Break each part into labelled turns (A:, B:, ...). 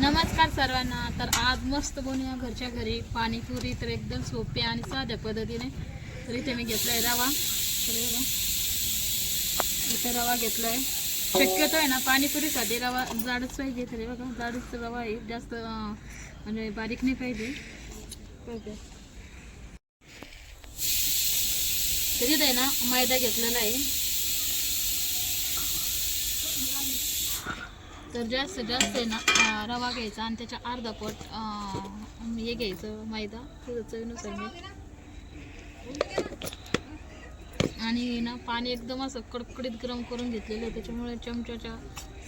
A: नमस्कार सर्वांना. तर आज मस्त बनवूया घरच्या घरी. पाणीपुरी तर एकदम सोपी आणि साध्या पद्धतीने. तर इथे मी घेतलाय रवा. बघा. इथे रवा घेतलाय. शक्यतो आहे ना पाणीपुरीसाठी रवा जाडच पाहिजे तरी बघा जाडच रवा आहे. जास्त म्हणजे बारीक नाही पाहिजे. तरी आहे ना मैदा घेतलेला आहे. तर जास्त जास्त आहे ना रवा घ्यायचा आणि त्याच्या अर्धा पट हे घ्यायचं मैदा. तुझं चवीनुसार मीठ आणि ना पाणी एकदम असं कडकडीत गरम करून घेतलेलं आहे. त्याच्यामुळे चमच्याच्या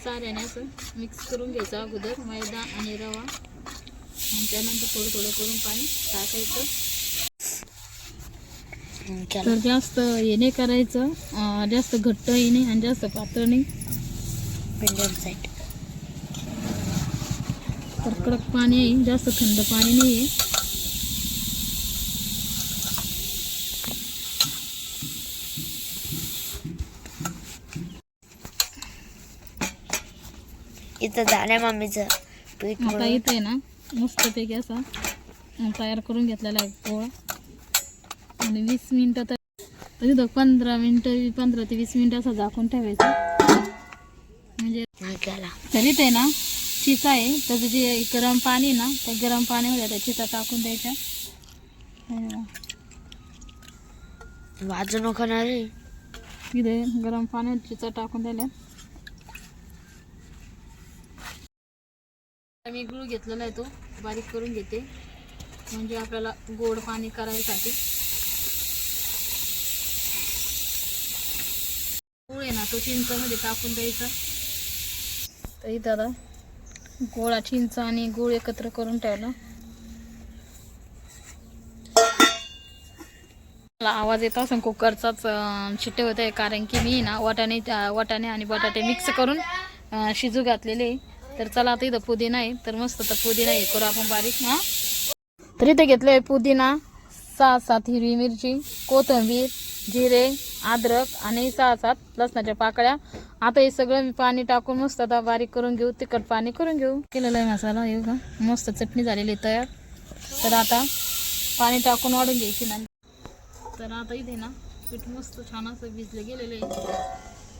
A: साऱ्याने असं मिक्स करून घ्यायचं अगोदर मैदा आणि रवा. आणि त्यानंतर थोडं थोडं करून पाणी टाकायचं. तर जास्त हे नाही करायचं जास्त घट्टही नाही आणि जास्त पातळ नाही.
B: साईड
A: तर कडक पाणी आहे. जास्त थंड पाणी नाही आहे
B: इथं झालंय मम्मीचं पीठ
A: आता
B: मळून.
A: इथे आहे ना मस्तपैकी असा तयार करून घेतलेला आहे पोळा. आणि वीस मिनटं तर तर पंधरा मिनटं पंधरा ते वीस मिनटं असं झाकून ठेवायचं. म्हणजे तर इथे ना चिचा आहे. त्याचं जे गरम पाणी ना त्या गरम पाण्यामध्ये त्या चिचा टाकून द्यायच्या अं,
B: वाजू नको ना रे
A: इथे गरम पाण्यात चिचा टाकून द्यायला. मी गुळ घेतलेला आहे तो. बारीक करून घेते. म्हणजे आपल्याला गोड पाणी करायसाठी. गुळ आहे ना तो चिंचामध्ये टाकून द्यायचा. तर इथं आता गोळा चिंच आणि गुळ एकत्र करून ठेवला. मला आवाज येत असं कुकरचाच शिट्टे होत आहे कारण की मी ना वाटाणे वाटाणे आणि बटाटे मिक्स करून शिजू घातलेले तर चला आता इथं पुदिना आहे. तर मस्त तर पुदिना हे करू आपण बारीक हां. तर इथे घेतलं आहे पुदिना सहा सात हिरवी मिरची कोथिंबीर जिरे अद्रक आणि सहा सात लसणाच्या पाकळ्या. आता हे सगळं मी पाणी टाकून मस्त आता बारीक करून घेऊ तिखट पाणी करून घेऊ. केलेला आहे मसाला येऊ का मस्त चटणी झालेली आहे तयार. तर आता पाणी टाकून वाढून घ्यायची ना. तर आता इथे ना पीठ मस्त छान असं भिजलं गेलेलं आहे.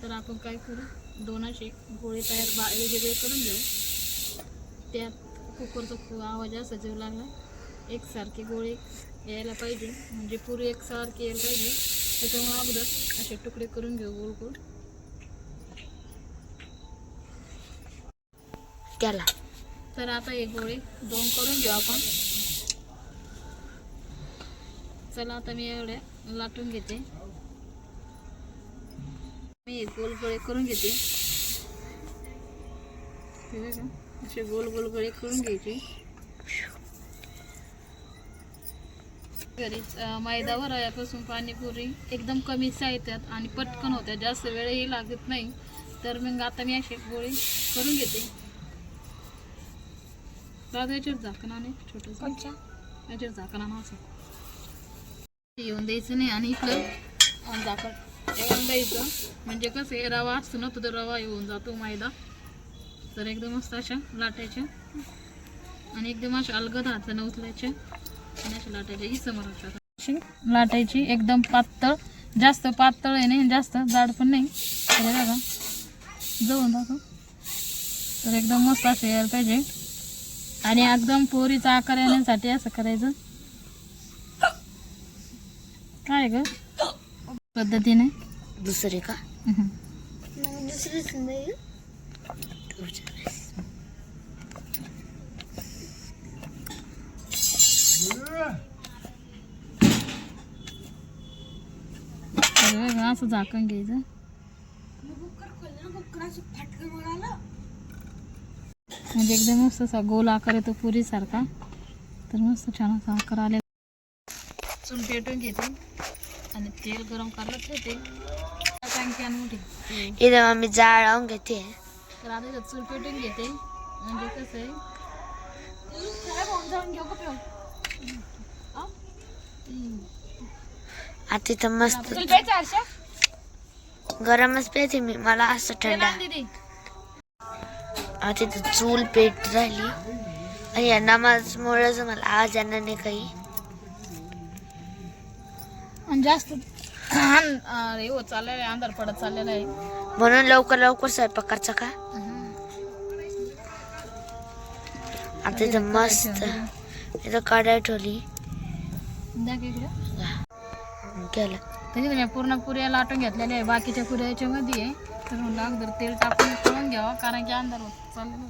A: तर आपण काय करू? दोन असे गोळे तयार बा वेगवेगळे करून घेऊ. त्यात कुकरचा खू आवाज असा जेव लागला. एकसारखे गोळे यायला पाहिजे. म्हणजे पुरी एकसारखे यायला पाहिजे. त्याच्यामुळे अगोदर असे तुकडे करून घेऊ गोल गोल.
B: केला
A: तर आता हे गोळे दोन करून घेऊ आपण. चला आता मी एवढ्या लाटून घेते. मी हे गोल गोळे करून घेते. असे गोल गोल गोळे करून घ्यायचे. घरीच मैदा वरायापासून पाणीपुरी एकदम कमी साहित्यात आणि पटकन होत्या जास्त वेळही लागत नाही. तर मग आता मी असे गोळे करून घेते. दादा याच्यावर झाकण आणि छोटंसं. याच्यावर झाकण आणा असं. येऊन द्यायचं नाही आणि इकडं झाकण. येऊन द्यायचं. म्हणजे कसं आहे रवा असतो ना तो तर रवा येऊन जातो मैदा. तर एकदम मस्त अशा लाटायच्या. आणि एकदम अशा अलगद हाताने उचलायच्या. ही समोर लाटायची एकदम पातळ जास्त पातळ आहे नाही जास्त जाड पण नाही. हे बघा जवळ दाखव तर एकदम मस्त असं यायला पाहिजे. आणि एकदम पोरीचा आकार येण्यासाठी असं करायचं. काय ग? पद्धतीने.
B: दुसरी का?
A: हम्म.
B: दुसरीच नाही
A: तर बघा, असं झाकण घ्यायचं. म्हणजे एकदम मस्त असा गोल आकार येतो पुरीसारखा. तर मस्त छान असा आकार आले चूल पेटून घेते. आणि तेल गरम करायला ठेवते. टँकी
B: इथं मम्मी जाळ लावून घेते.
A: तर आता चूल पेटून घेते. म्हणजे कसं आहे.
B: आता इथं मस्त? गरमच पेते मी मला असं थंड. आता इथं चूल पेट राहिली आणि या नमाजमुळेच मला आज येणार नाही काही.
A: जास्त चाललेलं अंधार पडत चाललेला आहे.
B: म्हणून लवकर लवकर स्वयंपाक करायचा का आता इथं मस्त. इथं कढाई ठेवली.
A: तरी मी पूर्ण पुऱ्या लाटून घेतलेल्या आहे. बाकीच्या पुऱ्या याच्यामध्ये आहे. तर म्हणलं अगोदर तेल टाकून तळून घ्यावं कारण की अंधार होत चाललेलं.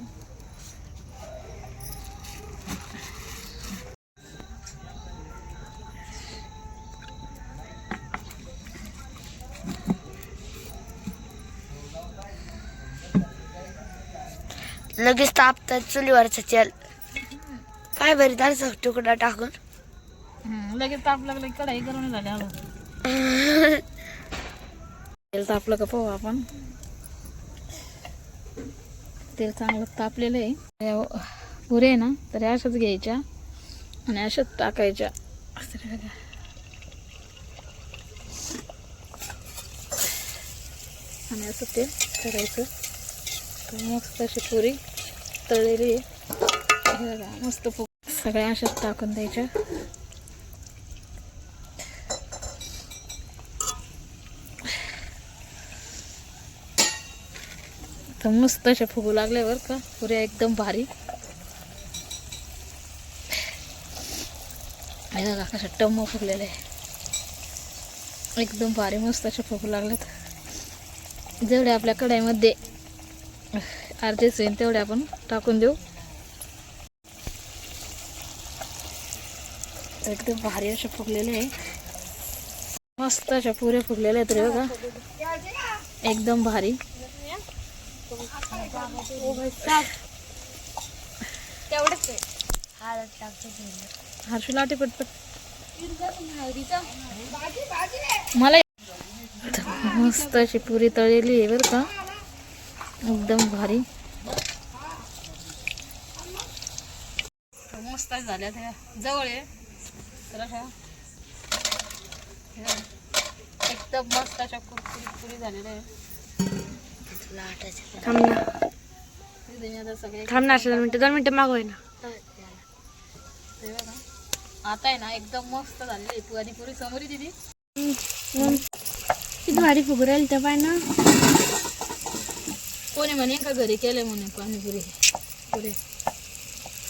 B: लगेच तापतात चुलीवरचा तेल. काय बरी दाल तुकडा टाकून.
A: लगेच ताप लागलं कढाई गरम झाली हळू तेल तापलं का पाहू आपण? तेल चांगलं तापलेलं आहे. पुरे आहे ना तरी अशाच घ्यायच्या आणि अशाच टाकायच्या. आणि असं ते करायचं. तर मस्त अशी पुरी तळलेली आहे. मस्त सगळ्या अशाच टाकून द्यायच्या. तर मस्त अशा फुगू लागल्या बरं का. पुऱ्या एकदम भारी. बघा कशा टम्म फुगलेले आहे एकदम भारी मस्त अशा फुगू लागल्यात. जेवढे आपल्या कढाईमध्ये अर्धेच होईल तेवढे आपण टाकून देऊ. एकदम भारी अशा फुगलेले आहे मस्त अशा पुऱ्या फुगलेल्या आहेत रे बघा. एकदम भारी. हर्षू लाटे पटपट. मला मस्त अशी पुरी तळलेली आहे बरं का. एकदम भारी. मस्त झाल्या त्या. जवळ आहे. तर अशा. एकदम मस्त अशा कुरकुरीत पुरी झालेल्या आहे
B: थांब ना.
A: तिथे
B: थांब ना दोन मिनिटं दोन मिनिटं मागवाय ना.
A: आता आहे ना एकदम मस्त तू आधी पुरी समोर दिदी
B: किती भारी फुगू राहील त्या पाय ना
A: कोणी म्हणे का घरी केले म्हणे पाणीपुरी पुरे.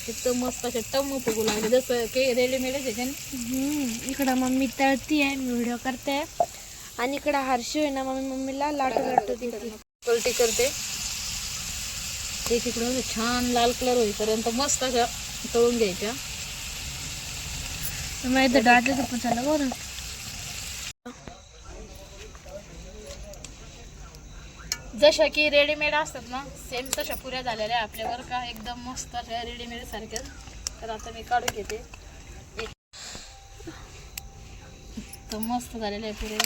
A: एकदम मस्त असे टम्म फुगू लागले. जसं काही का नाही?
B: इकडं मम्मी तळती आहे व्हिडिओ करते. आणि इकडं हर्षू आहे ना मम्मी मम्मीला लाटू लाटू देते.
A: पलटी करते. ते तिकडून छान लाल कलर होईपर्यंत मस्त अशा तळून घ्यायच्या.
B: माहिती डाटलं तर झालं बरं
A: जशा की रेडीमेड असतात ना सेम तशा पुऱ्या झालेल्या आपल्यावर का? एकदम मस्त अशा रेडीमेड सारख्याच तर आता मी काढून घेते. तर मस्त झालेल्या आहे पुऱ्या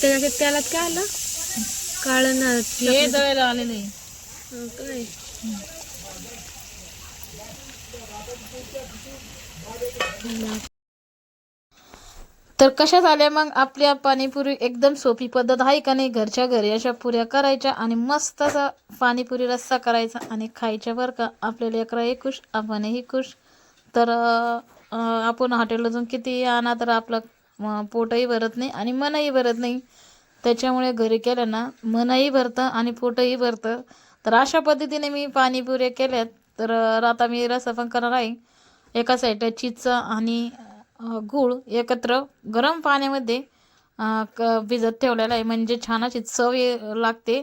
B: त्याच्या त्याला काय आलं काळ ना
A: हे दळायला आलेलं आहे
B: काय
A: तर कशा झाल्या मग आपल्या पाणीपुरी? एकदम सोपी पद्धत आहे का नाही? घरच्या घरी अशा पुऱ्या करायच्या आणि मस्त असा पाणीपुरी रस्सा करायचा आणि खायच्या बरं का? आपल्याला लेकरंही खुश आपणही खुश. तर आपण हॉटेलला जाऊन किती आणा तर आपलं पोटही भरत नाही आणि मनही भरत नाही. त्याच्यामुळे घरी केलं ना मनही भरतं आणि पोटही भरतं. तर अशा पद्धतीने मी पाणीपुऱ्या केल्यात. तर आता मी रसा पण करणार आहे. एका साईडला चिच आणि गूळ एकत्र गरम पाण्यामध्ये क भिजत ठेवलेला आहे. म्हणजे छान अशी चव लागते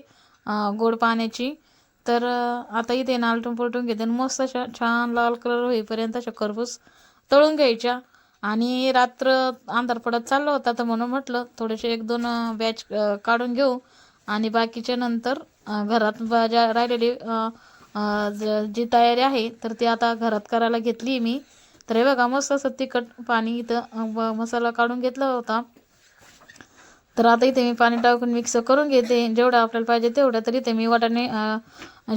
A: गोड पाण्याची. तर आता इथे नालटून पलटून घेते आणि मस्त अशा छान लाल कलर होईपर्यंत अशा खरपूस तळून घ्यायच्या. आणि रात्र अंधार पडत चाललं होता तर म्हणून म्हटलं थोडेसे एक दोन बॅच काढून घेऊ. आणि बाकीच्या नंतर घरात ज्या राहिलेली ज- जी तयारी आहे तर ती आता घरात करायला घेतली मी. तर हे बघा मस्त असं तिखट पाणी इथं ब- मसाला काढून घेतला होता. तर आता इथे मी पाणी टाकून मिक्स करून घेते. जेवढं आपल्याला पाहिजे तेवढं तर इथे मी वाटाणे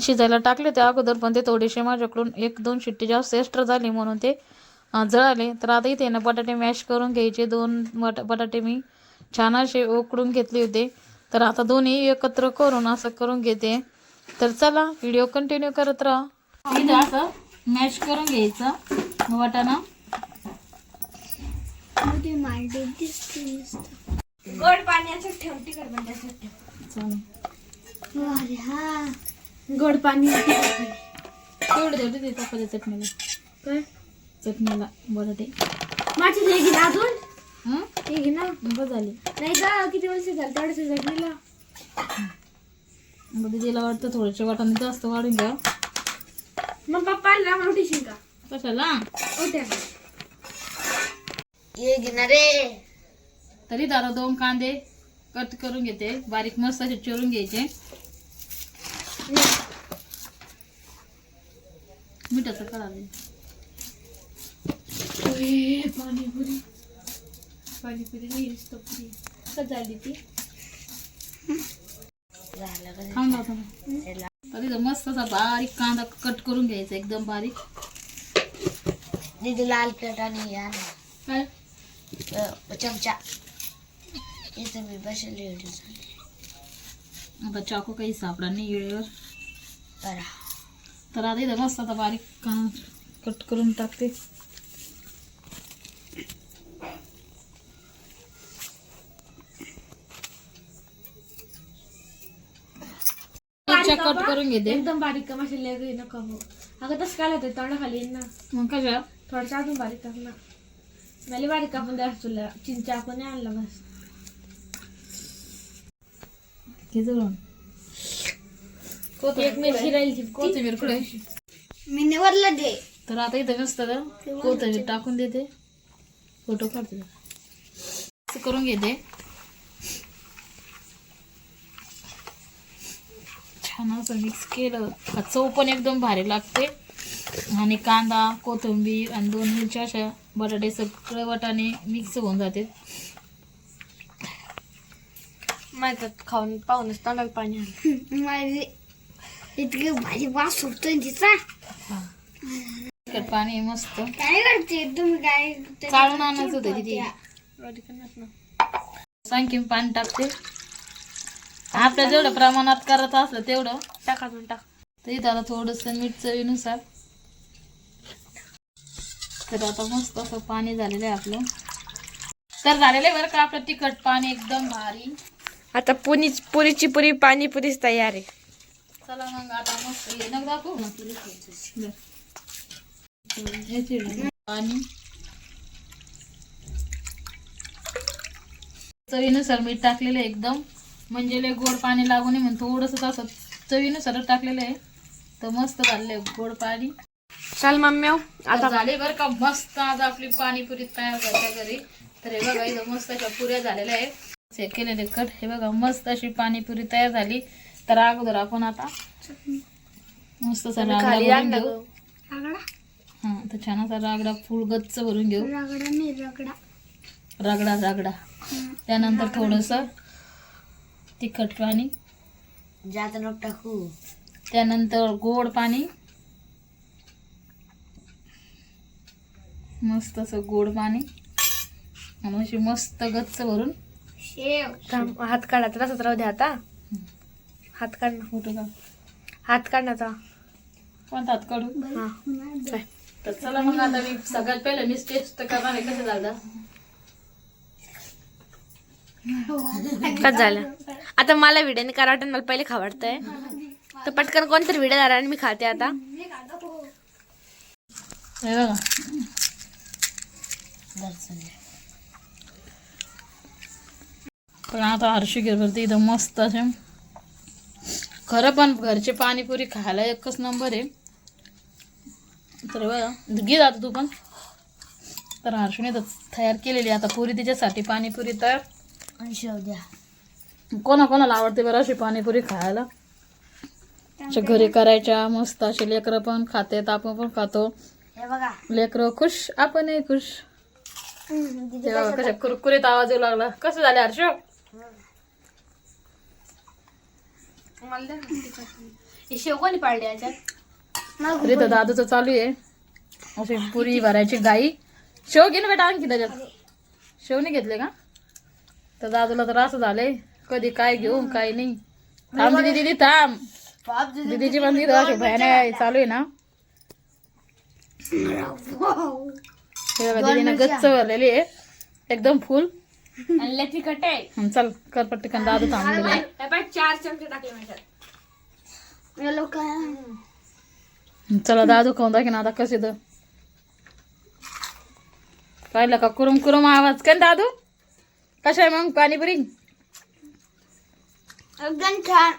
A: शिजायला टाकले ते अगोदर पण ते थोडेसे माझ्याकडून एक दोन शिट्टी जास्त एक्स्ट्रा झाली म्हणून ते जळाले. तर आता इथे ना बटाटे मॅश करून घ्यायचे. दोन बट बटाटे मी छान असे उकडून घेतले होते. तर आता दोन्ही एकत्र करून असं करून घेते. तर चला व्हिडिओ कंटिन्यू करत राहा. इथं असं मॅश करून घ्यायचं. वाटाणा.
B: गोड पाण्याचं पण त्याच्यात ठेव.
A: चालेल.
B: गोड पाणी
A: तेवढे तेवढे ते टाकायचे चटणीला.
B: काय?
A: चटणीला बटाटे
B: माझी हे घे ना अजून.
A: हं?
B: हे घे ना.
A: बस झाली.
B: नाही का किती वर्ष झालं तेवढ्याच चटणीला.
A: मग तिला वाटतं थोडेसे वाटाणे जास्त वाढून घ्या
B: मग पप्पा आला मला उठीशील का?
A: कशाला?
B: उठ्या. ये घेणार रे.
A: तरी दादा दोन कांदे कट करून घेते. बारीक मस्त असे चिरून घ्यायचे. मिठाचं करावे
B: पाणीपुरी. पाणीपुरी नाही नुसतं पुरी. कसं झाली ती?
A: खाऊन जातो तरी तर मस्त असा बारीक कांदा कट करून घ्यायचा एकदम बारीक.
B: दीदी लाल प्लेट आणि
A: काय?
B: ना इथं मी बसले
A: आता चाकू काही सापडा नाही वेळेवर.
B: बरा.
A: तर आता इथं मस्त आता बारीक कांदा कट करून टाकते. कट करून घेते.
B: एकदम बारीक का माझ्या लेग नका हो अगं तसं काय होतं तोंडा खाली येईन ना.
A: मग कशा?
B: थोडंसं अजून बारीक कर ना. मला बारीक कापून द्या तुला चिंचा आपण आणला बस.
A: घे जवळून
B: एक मिरची राहील
A: कोथिंबीर कुठे?
B: मी निवडलं दे
A: तर आता इथं मस्त का कोथिंबीर टाकून देते. फोटो काढते. असं करून घेते. छान असं मिक्स केलं. का चव पण एकदम भारी लागते. आणि कांदा कोथिंबीर आणि दोन मिरच्या अशा बटाटे सगळे वाटाणे मिक्स होऊन जाते
B: माहितात खाऊन पाहूनच तोंडाला पाणी आलं
C: माझे इतके भारी वास सुटतोय तिचा
A: तिखट पाणी आहे मस्त
C: काय करते तुम्ही काय
A: चाळून आणायचं होतं तिथे सांगीन पाणी टाकते आपल्या जेवढं प्रमाणात करत असलं तेवढं.
B: टाक अजून टाक
A: तर इथं आता थोडंसं मीठ चवीनुसार तर आता मस्त असं पाणी झालेलं आहे आपलं. तर झालेलं आहे बरं का आपलं तिखट पाणी एकदम भारी.
B: आता पुरी पुरीची पुरी पाणीपुरीच तयार आहे.
A: चला मग आता मस्त हे नग दाखवू ना बरं. ह्याचे पाणी. चवीनुसार मीठ टाकलेलं आहे एकदम. म्हणजे लय गोड पाणी लागू नये म्हणून थोडंसं असं चवीनुसारच टाकलेलं आहे. तर मस्त झालेलं आहे गोड पाणी.
B: चल मम्मी
A: आता झाले बरं का मस्त आज आपली पाणीपुरी तयार घरी. तर हे बघा इथं मस्त अशा पुऱ्या झालेल्या आहेत. हे केलेले कट. हे बघा मस्त अशी पाणीपुरी तयार झाली. तर अगोदर आपण आता मस्त असा रागडा भरून घेऊ. हा तर छान असा रागडा फुल गच्च भरून घेऊ.
C: रगडा नाही रगडा.
A: रागडा रागडा. त्यानंतर थोडस तिखट पाणी.
B: टाकू.
A: त्यानंतर गोड पाणी. मस्त असं गोड पाणी. आणि अशी मस्त गच्च भरून
B: हात काढा तर तसंच राहू दे आता. हात काढ ना.
A: फोटो का
B: हात काढ ना आता.
A: कोणता हात काढू?
B: हा. काय?
A: तर चला मग आता मी सगळ्यात पहिलं मी टेस्ट करणार आहे. कसं झालं?
B: कसं झालं? आता मला व्हिडिओने करा वाटत मला पहिले खावडतंय तर पटकन कोणतरी व्हिडिओ झाला आणि मी खाते आता.
A: हे बघा. पण आता हर्षी गिरवरती इथं मस्त असे. खरं पण घरची पाणीपुरी खायला एकच नंबर आहे. तर बघा घे जातो तू पण. तर हर्षूने तर तयार केलेली आता पुरी तिच्यासाठी पाणीपुरी
B: शेव द्या.
A: कोणा कोणाला आवडते बरं अशी पाणीपुरी खायला? अशा घरी करायच्या मस्त असे लेकरं पण खातात आपण पण खातो. लेकरं खुश आपणही खुश. कशा कुरकुरीत आवाज येऊ लागला. कसं झाले हर्ष
B: हे शेव कोणी पाडले याच्यात?
A: अरे तर दादूचं चालू आहे. अशी पुरी भरायची गाई. शेव घे ना बेटा आणखी त्याच्यात. शेवने घेतले का? तर दादूला तर असं झालंय. कधी काय घेऊ काय नाही. थांब दिदी दिदी थांब. दिदीची पण अशी भयाने चालू आहे ना. हे बघा गच्च भरलेली आहे. एकदम फुल.
B: आणि तिखट आहे
A: हं, चल कर पटकन दादू थांबलेला आहे.
B: हे पाय चार चमचे टाकले माझ्यात.
A: चला दादू खाऊन ना आता कसे तर पाहिलं का कुरुम कुरुम आवाज. का दादू? कशा आहे मग? पाणीपुरी?
C: एकदम छान.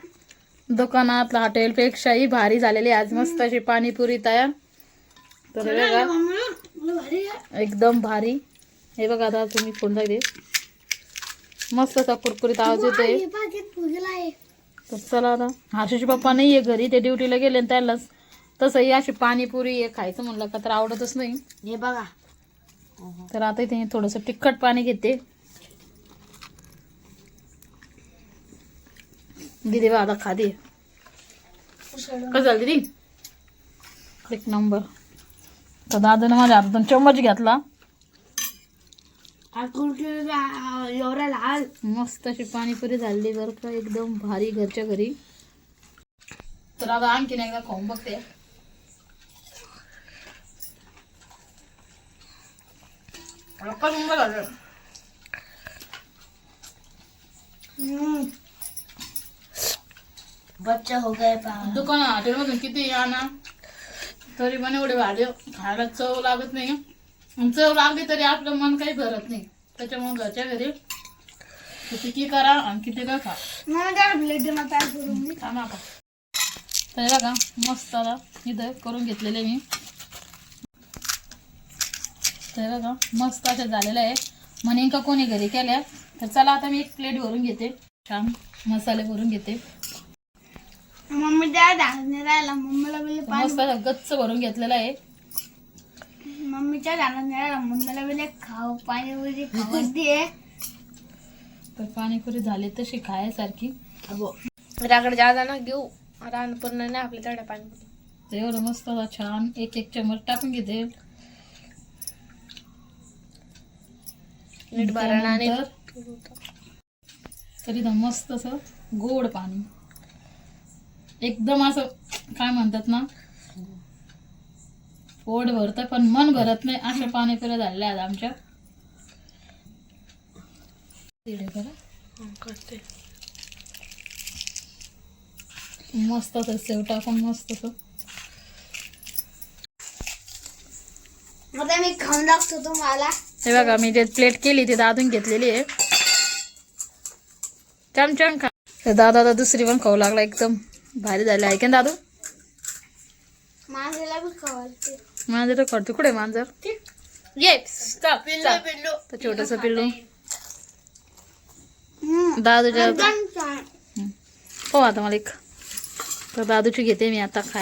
A: दुकानात हॉटेल पेक्षाही भारी झालेली आहे. आज मस्त अशी पाणीपुरी तयार. तर हे बघा.
C: मम्मी. भारी आहे.
A: एकदम भारी. हे बघा आता तुम्ही पुन्हा दे मस्त असा कुरकुरीत आवाज येतोय.
C: हे
A: तर चला आता. हर्षूचे पप्पा नाही आहे घरी ते ड्युटीला गेले आणि त्यालाच तसंही अशी पाणीपुरी हे खायचं म्हणलं का तर आवडतच नाही.
C: हे बघा.
A: तर आता इथे थोडंसं तिखट पाणी घेते. दीदी बा आता खादी कसं झालं दीदी? एक नंबर. तर दादाने माझ्या हातातून चम्मच घेतला.
C: एवढा लाल.
A: मस्त अशी पाणीपुरी झाली बरं का एकदम भारी घरच्या घरी. तर आता आणखीन एकदा खाऊन बघते.
C: बच्चा हो गए पागल.
A: दुकान हॉटेलमधून किती आणा तरी पण एवढे भाजी खायला चव लागत नाही. चव लागली तरी आपलं मन काही भरत नाही. त्याच्यामुळे घरच्या घरी किती करा आणि किती का खा. तर हे बघा मस्त आता इथं करून घेतलेले मी. तर बघा मस्त अशा झालेलं आहे. म्हणेन का कोणी घरी केल्या? तर चला आता मी एक प्लेट भरून घेते. छान मसाले भरून घेते.
C: मम्मी
A: मस्त असा गच्च भरून घेतलेला आहे.
C: मम्मीच्या धान्य मम्मीला खाऊ पाणी वगैरे खाऊ दे
A: तर पाणीपुरी झाली तशी खायसारखी.
B: राकडे जादा ना घेऊ. रानपूर्ण नाही आपल्या तेवढ्या पाणी
A: एवढं मस्त छान. एक एक चमच टाकून घेते.
B: नीट भरणं
A: तरी तर मस्त असं गोड पाणी. एकदम असं काय म्हणतात ना पोट भरतं पण मन भरत नाही. अशा पाणीपुऱ्या झालेल्या आहेत आमच्या. तिकडे करा.
B: करते.
A: मस्त असं सेव टाकून मस्त
C: आता मी खाऊन लागतो तुम्हाला.
A: हे बघा मी जे प्लेट केली ती दादून घेतलेली आहे. छान खा. तर दादा आता दुसरी पण खाऊ लागला एकदम भारी झाली. आहे का ना दादू?
C: माझ्याला बी खावायचे
A: मांजर करतो. कुठे मांजर? छोटस पिल्लू. दादूच्या हो आता मला एक. तर दादूची घेते मी आता खायला.